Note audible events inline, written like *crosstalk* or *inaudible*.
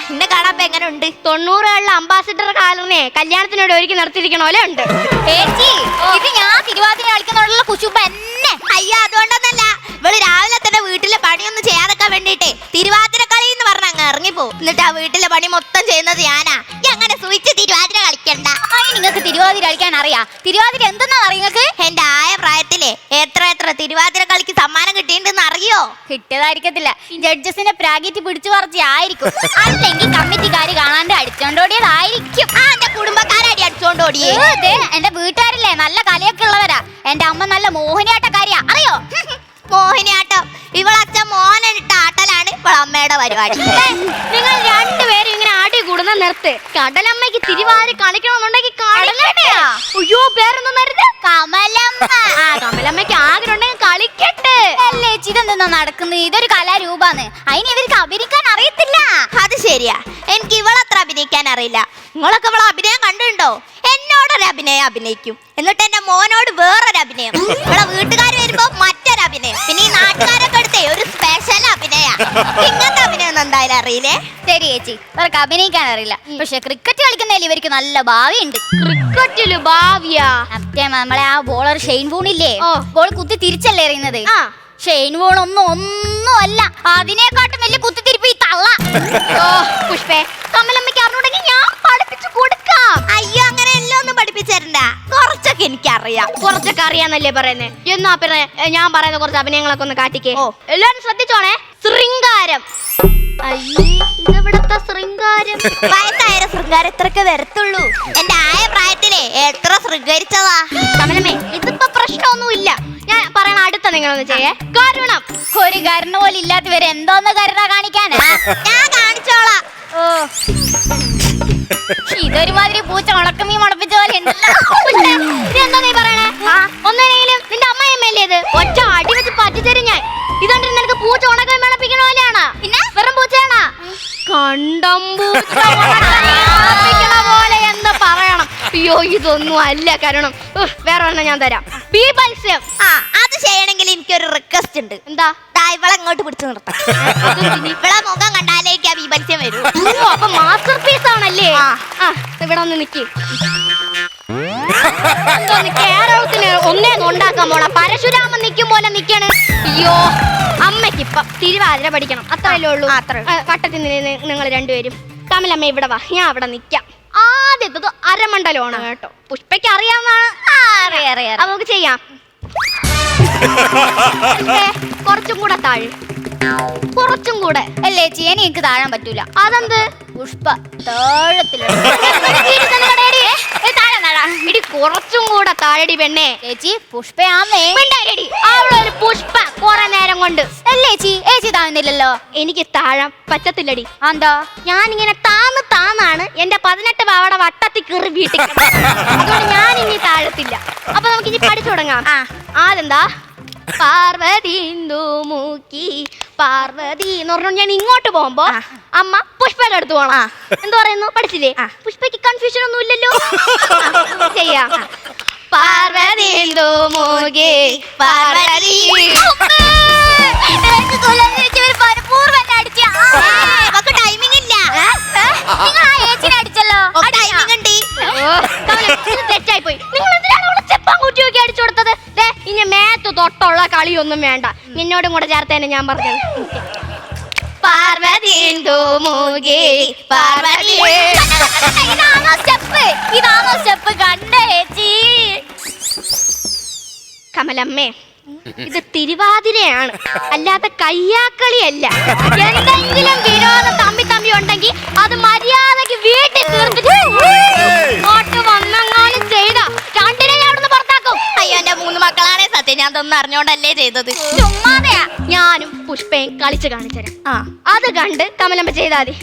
എന്നെ കാണാപ്പ എങ്ങനെ ഉണ്ട് തൊണ്ണൂറുകളിലെ അംബാസിഡർ കാലറിനെ കല്യാണത്തിനോട് ഒരുക്കി നടത്തിയിരിക്കണോലെ ഉണ്ട്. *laughs* ചേച്ചി ഇത് ഞാൻ തിരുവാതിര കളിക്കുന്നുള്ള കുശുമ്പ എന്നെ ഇറങ്ങിപ്പോ എന്നിട്ട് ആ വീട്ടിലെ പണി മൊത്തം ചെയ്യുന്നത് ഞാനാ. ഈ അങ്ങനെ സൂചിച്ച് തിരുവാതിര കളിക്കണ്ട. അയ്യ നിങ്ങൾക്ക് തിരുവാതിര കളിക്കാൻ അറിയാ. തിരുവാതിര എന്തെന്നാ നിങ്ങൾക്ക്? എന്റെ ആയ പ്രായത്തിലെ എത്ര എത്ര തിരുവാതിര കളിക്ക് സമ്മാനം കിട്ടിയിട്ടുണ്ടെന്ന് അറിയോ? കിട്ടിയതായിരിക്കത്തില്ല. ജഡ്ജസിനെ പ്രാഗിറ്റ് പിടിച്ചു പറിച്ച് ആയിരിക്കും. അല്ലെങ്കിൽ കമ്മിറ്റിക്കാര് കാണാണ്ട് അടിച്ചോണ്ടോടിയതായിരിക്കും. ആ എന്റെ കുടുംബക്കാരടി അടിച്ചോണ്ടോടിയേ. ഓടിയേ ഏ, ദേ, എന്റെ വീട്ടുകാരില്ലേ? നല്ല കലയൊക്കെ ഉള്ളവരാ. എന്റെ അമ്മ നല്ല മോഹിനിയാട്ടക്കാരിയാ. അറിയോ? മോഹിനിയാട്ടം. ഇവളച്ഛൻ മോഹനിട്ട ആട്ടലാണ് ഇവളമ്മയുടെ പരിപാടി. *laughs* നിങ്ങൾ രണ്ടുപേരും ഇങ്ങനെ ആടി കൂടുന്ന നിർത്ത്. കടലമ്മയ്ക്ക് തിരുവാതിര കളിക്കണമെന്നുണ്ടെങ്കിൽ കടലമ്മയാ? അയ്യോ പേരൊന്നും കമലമ്മ. ആ കമലമ്മയ്ക്ക് ആഗ്രഹം ഉണ്ടെങ്കിൽ കളിക്കട്ടെ. അല്ലേ ഇതെന്താ നടക്കുന്നത്? ഇതൊരു കലാരൂപാന്ന് അതിന് ഇവർക്ക് അഭിനയിക്കാൻ അറിയത്തില്ല. അത് ശരിയാ. എനിക്ക് ഇവളത്ര അഭിനയിക്കാൻ അറിയില്ല. നിങ്ങളൊക്കെ ഇവളെ അഭിനയം കണ്ടുണ്ടോ എന്നോടൊരു അഭിനയം അഭിനയിക്കും. എന്നിട്ട് എന്റെ മോനോട് വേറൊരു അഭിനയം *laughs* ഇവളെ വീട്ടുകാർ വരുമ്പോ എന്തായാലും അറിയില്ലേ ശരി ചേച്ചി. ഇവർക്ക് അഭിനയിക്കാൻ അറിയില്ല. പക്ഷെ ക്രിക്കറ്റ് കളിക്കുന്നതിൽ ഇവർക്ക് നല്ല ഭാവിയുണ്ട്. ക്രിക്കറ്റിൽ ഭാവിയാ? സത്യം നമ്മളെ ആ ബോളർ ഷെയ്ൻ വൂണില്ലേ? ഓ. ബോൾ കുത്തി തിരിച്ചല്ലേ എറിയുന്നത്? ഷെയ്ൻ വൂൺ ഒന്നും ഒന്നും അല്ല. അതിനെക്കാട്ടും വലിയ കുത്തിത്തിരിപ്പ് ഈ തള്ള. *laughs* ഓ പുഷ്പേ കുറച്ചൊക്കെ എനിക്കറിയാം. കുറച്ചൊക്കെ അറിയാന്നല്ലേ പറയുന്നേ? എന്നാ പിന്നെ ഞാൻ പറയുന്ന കുറച്ച് അഭിനയങ്ങളൊക്കെ ഒന്ന് കാട്ടിക്കേ. ഓ. എല്ലാരും ശ്രദ്ധിച്ചോണേ. ശൃംഗാരം. ഇതെവിടത്തെ ശൃംഗാരം? വയസ്സായ ശൃംഗാരം ഇത്രക്ക് വരത്തുള്ളൂ. എന്റെ ആയ പ്രായത്തിലെ എത്ര ശൃംഗരിച്ചതാ? കമലമേ ഇതിപ്പോ പ്രശ്നമൊന്നുമില്ല. ഞാൻ പറയണ അടുത്ത നിങ്ങളൊന്ന് ചെയ്യേ. കരുണം ഒരു കരുണ പോലെ ഇല്ലാത്തവരെ എന്തോന്ന് കരുണ കാണിക്കാനാ? ഞാൻ ഇതൊരുമാതിരി പൂച്ച ഉണക്കമീൻ മണപ്പിച്ച പോലെ പുഷ്പേ, നീ പറയണേ? ഒന്നിനെങ്കിലും നിന്റെ അമ്മയമ്മയല്ലേ ഇത്? ഒറ്റ അടി വെച്ച് പറ്റിച്ചേരും ഞാൻ. ഇതുകൊണ്ട് നിനക്ക് പൂച്ച ഉണക്കം മേളപ്പിക്കണ പോലെയാണ്? പിന്നെ? വെറും പൂച്ചയാണോ? കണ്ടം പൂച്ച ഉണക്കം പോലെ എന്ന് പറയണം? അയ്യോ ഇതൊന്നും അല്ല കാരണം. വേറെ ഒരെണ്ണം ഞാൻ തരാം. ബി മത്സ്യം ആ അത് ചെയ്യണമെങ്കിൽ എനിക്കൊരു റിക്വസ്റ്റ് ഉണ്ട്. എന്താ? ഇവളെ ഇങ്ങോട്ട് പിടിച്ചു നിർത്താം. ഇവളെ മുഖം കണ്ടാലേക്ക് ആ വിപത്സ്യം വരൂ. അപ്പൊ മാസ്റ്റർ പീസ് ആണല്ലേ? ആ. ഇവിടെ ഒന്ന് നിക്ക്. കേരളത്തിന് ഒന്നേ ഉണ്ടാക്കാൻ പോണ. പരശുരാമൻ നിൽക്കും പോലെ നിക്കാണ്. അയ്യോ അമ്മയ്ക്ക് ഇപ്പൊ തിരുവാതിര പഠിക്കണം. അത്രയല്ലേ ഉള്ളൂ? അത്ര വട്ടത്തിൽ നിങ്ങൾ രണ്ടുപേരും. തമിഴമ്മ ഇവിടെ വാ. ഞാൻ അവിടെ നിക്കാം. ആദ്യത്തത് അരമണ്ഡലമാണ് കേട്ടോ. പുഷ്പയ്ക്ക് അറിയാവുന്നതാണ്. അറിയാം അറിയാം നമുക്ക് ചെയ്യാം. *laughs* കുറച്ചും കൂടെ താഴെ. കുറച്ചും കൂടെ. അല്ലേ ചേച്ചി എനിക്ക് താഴാൻ പറ്റൂല. അതെന്ത്? പുഷ്പ ഇടി കുറച്ചും കൂടെ താഴടി പെണ്ണേ. ചേച്ചി പുഷ്പയാന്നേ. അവളൊരു പുഷ്പ കുറെ നേരം കൊണ്ട്. അല്ലേ ചേച്ചി? ഏച്ചി താഴ്ന്നില്ലല്ലോ. എനിക്ക് താഴാൻ പറ്റത്തില്ലടി. എന്താ ഞാനിങ്ങനെ താന്ന് താന്നാണ് എന്റെ പതിനെട്ട് പാവട വട്ടത്തി കയറി വീട്ടിൽ. അതുകൊണ്ട് ഞാൻ ഇനി താഴത്തില്ല. അപ്പൊ നമുക്ക് ഇനി പഠിച്ചു തുടങ്ങാം. ആ ആരെന്താ പാർവതി മുക്കി പാർവതി എന്ന് പറഞ്ഞു ഞാൻ ഇങ്ങോട്ട് പോകുമ്പോ അമ്മ പുഷ്പയുടെ അടുത്ത് പോണം എന്ത് പറയുന്നു പഠിച്ചില്ലേ പുഷ്പയ്ക്ക് കൺഫ്യൂഷൻ ഒന്നും ഇല്ലല്ലോ ചെയ്യാം പാർവതി മൂക്കി പാർവതി തെറ്റായി ടൈമിംഗ് തൊട്ടുള്ള കളിയൊന്നും വേണ്ട. നിന്നോടും കൂടെ ചേർത്തേനെ ഞാൻ പറഞ്ഞു പാർവതി മൂകി പാർവതി ഇതാണോ സ്റ്റെപ്പ്? ഇതാണോ സ്റ്റെപ്പ്? കണ്ട കമലമ്മേ ഇത് തിരുവാതിരയാണ്. അല്ലാതെ കയ്യാക്കളിയല്ല. എന്തെങ്കിലും വിനോദം തമ്മി തമ്മി ഉണ്ടെങ്കിൽ അത് മര്യാദയ്ക്ക് വീട്ടിൽ തീർത്തിട്ട് ഞാൻ ഇതൊന്നും അറിഞ്ഞോണ്ടല്ലേ ചെയ്തത്. ചുമ്മാതെയാ. ഞാനും പുഷ്പയും കളിച്ച് കാണിച്ചുതരാം. ആ. അത് കണ്ട് കമലമ്മ ചെയ്താൽ മതി.